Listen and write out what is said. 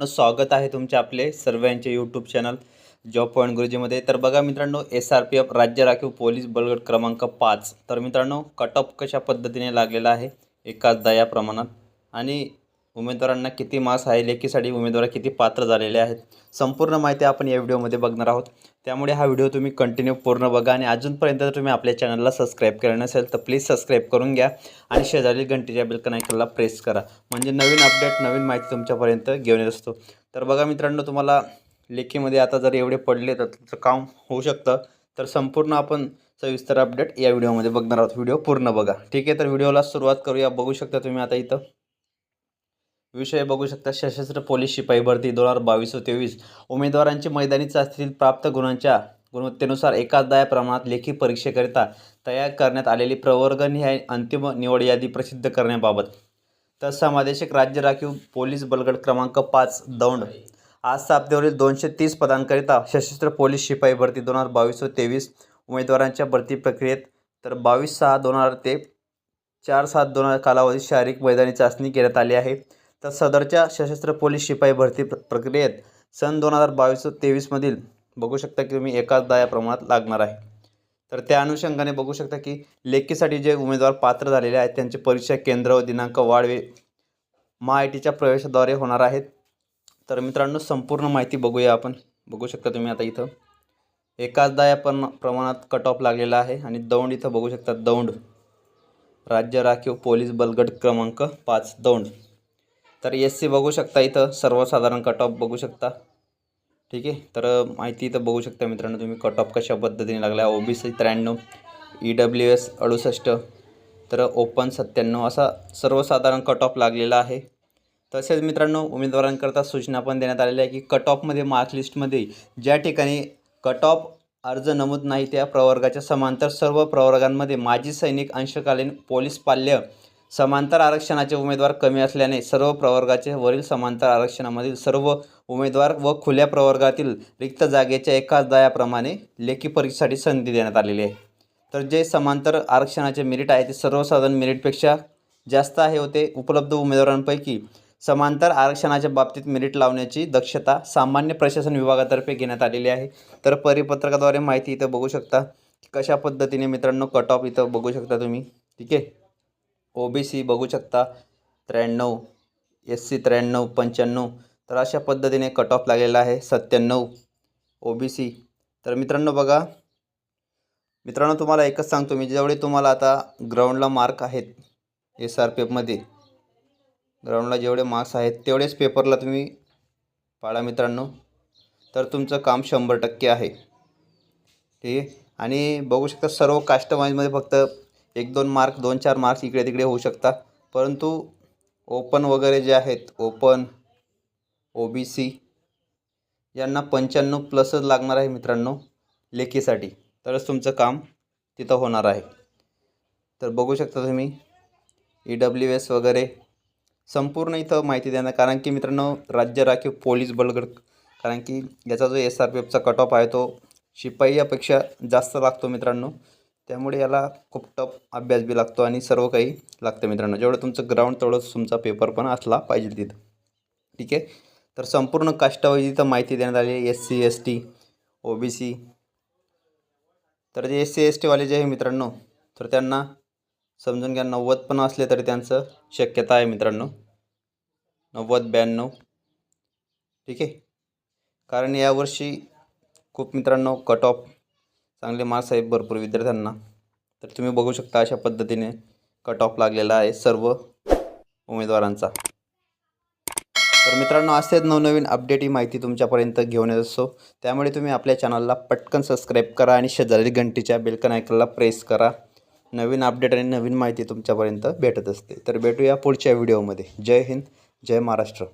स्वागत आहे तुमचे आपले सर्वांचे यूट्यूब चॅनल जॉब पॉईंट गुरुजीमध्ये तर बघा मित्रांनो एस आर पी एफ राज्य राखीव पोलीस बलगट क्रमांक पाच. तर मित्रांनो कट ऑफ कशा पद्धतीने लागलेला आहे? एकाच दया प्रमाणात. आणि उमेदवारांना किती मार्क्स आहे? लेखीसाठी उमेदवार किती पात्र झालेले आहेत? संपूर्ण माहिती आपण या व्हिडिओमध्ये बघणार आहोत. त्यामुळे हा व्हिडिओ तुम्ही कंटिन्यू पूर्ण बघा आणि अजूनपर्यंत जर तुम्ही आपल्या चॅनलला सबस्क्राईब केलं नसेल तर प्लीज सबस्क्राईब करून घ्या आणि शेजारी घंटीच्या बिलकन आयकनला प्रेस करा. म्हणजे नवीन अपडेट नवीन माहिती तुमच्यापर्यंत घेऊन येत असतो. तर बघा मित्रांनो तुम्हाला लेखीमध्ये आता जर एवढे पडले तर तुमचं काम होऊ शकतं. तर संपूर्ण आपण सविस्तर अपडेट या व्हिडिओमध्ये बघणार आहोत. व्हिडिओ पूर्ण बघा. ठीक आहे तर व्हिडिओला सुरुवात करूया. बघू शकता तुम्ही आता इथं. विषय बघू शकता. सशस्त्र पोलीस शिपाई भरती दोन हजार बावीस व तेवीस. उमेदवारांची मैदानी चाचणीतील प्राप्त गुणांच्या गुणवत्तेनुसार एकाच दया प्रमाणात लेखी परीक्षेकरिता तयार करण्यात आलेली प्रवर्गनिहाय अंतिम निवड यादी प्रसिद्ध करण्याबाबत. तर समादेशक राज्य राखीव पोलीस बलगड क्रमांक पाच दौंड. आज सापदेवरील दोनशे तीस पदांकरिता सशस्त्र पोलीस शिपाई भरती दोन हजार बावीस व तेवीस. उमेदवारांच्या भरती प्रक्रियेत तर बावीस सहा दोन हजार ते चार सात दोन हजार कालावधीत शारीरिक मैदानी चाचणी घेण्यात आली आहे. तर सदरच्या सशस्त्र पोलीस शिपाई भरती प्र प्रक्रियेत सन दोन हजार बावीस तेवीसमधील बघू शकता की तुम्ही एकाच या प्रमाणात लागणार आहे. तर त्या अनुषंगाने बघू शकता की लेखीसाठी जे उमेदवार पात्र झालेले आहेत त्यांचे परीक्षा केंद्र व दिनांक वाढवे. मा आय टीच्या प्रवेशाद्वारे होणार आहेत. तर मित्रांनो संपूर्ण माहिती बघूया आपण. बघू शकता तुम्ही आता इथं. एकाच या पण प्रमाणात कट ऑफ लागलेला आहे आणि दौंड इथं बघू शकता. दौंड. राज्य राखीव पोलीस बलगट क्रमांक पाच दौंड. तर एस सी बघू शकता इथं. सर्वसाधारण कट ऑफ बघू शकता. ठीक? आहे तर माहिती इथं बघू शकता मित्रांनो तुम्ही. कट ऑफ कशा पद्धतीने लागला ओ बी सी त्र्याण्णव ई डब्ल्यू एस अडुसष्ट. तर ओपन सत्त्याण्णव असा सर्वसाधारण कट ऑफ लागलेला आहे. तसेच मित्रांनो उमेदवारांकरता सूचना पण देण्यात आलेल्या आहे की कट ऑफमध्ये मार्क लिस्टमध्ये ज्या ठिकाणी कट ऑफ अर्ज नमूद नाही त्या प्रवर्गाच्या समांतर सर्व प्रवर्गांमध्ये माजी सैनिक अंशकालीन पोलीस पाल्य समांतर आरक्षणाचे उमेदवार कमी असल्याने सर्व प्रवर्गाचे वरील समांतर आरक्षणामधील सर्व उमेदवार व खुल्या प्रवर्गातील रिक्त जागेच्या एकाच दयाप्रमाणे लेखी परीक्षेसाठी संधी देण्यात आलेली आहे. तर जे समांतर आरक्षणाचे मेरिट आहे ते सर्वसाधारण मेरिटपेक्षा जास्त आहे होते उपलब्ध उमेदवारांपैकी समांतर आरक्षणाच्या बाबतीत मेरिट लावण्याची दक्षता सामान्य प्रशासन विभागातर्फे घेण्यात आलेली आहे. तर परिपत्रकाद्वारे माहिती इथं बघू शकता. कशा पद्धतीने मित्रांनो कट ऑफ इथं बघू शकता तुम्ही. ठीक आहे? ओ बी सी बघू शकता. त्र्याण्णव एस सी त्र्याण्णव पंच्याण्णव तर अशा पद्धतीने कट ऑफ लागलेला आहे. सत्त्याण्णव ओ बी सी तर मित्रांनो बघा मित्रांनो तुम्हाला एकच सांगतो मी जेवढे तुम्हाला आता ग्राउंडला मार्क आहेत एस आर पी एफमध्ये ग्राउंडला जेवढे मार्क्स आहेत तेवढेच पेपरला तुम्ही पाळा मित्रांनो. तर तुमचं काम शंभर टक्के आहे. ठीक आहे? आणि बघू शकता सर्व कास्टमाइजमध्ये फक्त एक दोन मार्क दोन चार मार्क्स इकडे तिकडे होऊ शकता परंतु ओपन वगैरे जे आहेत ओपन ओ बी सी यांना पंच्याण्णव प्लसच लागणार आहे मित्रांनो लेखीसाठी. तरच तुमचं काम तिथं होणार आहे. तर बघू शकता तुम्ही ई डब्ल्यू एस वगैरे संपूर्ण इथं माहिती देणार. कारण की मित्रांनो राज्य राखीव पोलीस बलगड कारण की याचा जो एस आर पी एफचा कट ऑफ आहे तो शिपाईयापेक्षा जास्त लागतो मित्रांनो. त्यामुळे याला खूप टफ अभ्यास बी लागतो आणि सर्व काही लागतं मित्रांनो. जेवढं तुमचं ग्राउंड तेवढंच तुमचा पेपर पण असला पाहिजे तिथं. ठीक आहे? तर संपूर्ण काष्टावाईज तिथं माहिती देण्यात आली आहे. S C S T O B C तर जे एस सी एस टीवाले जे आहे मित्रांनो तर त्यांना समजून घ्या नव्वद पण असले तरी त्यांचं शक्यता आहे मित्रांनो. नव्वद ब्याण्णव. ठीक आहे? कारण यावर्षी खूप मित्रांनो कट ऑफ चांगले मार्क्स आहेत भरपूर विद्यार्थ्यांना. तर तुम्ही बघू शकता अशा पद्धतीने कट ऑफ लागलेला आहे सर्व उमेदवारांचा. तर मित्रांनो असेच नवनवीन अपडेट ही माहिती तुमच्यापर्यंत घेऊन येत असतो. त्यामुळे तुम्ही आपल्या चॅनलला पटकन सबस्क्राईब करा आणि शेजारी घंटीच्या बेलकन आयकनला प्रेस करा. नवीन अपडेट आणि नवीन माहिती तुमच्यापर्यंत भेटत असते. तर भेटूया पुढच्या व्हिडिओमध्ये जय हिंद जय महाराष्ट्र.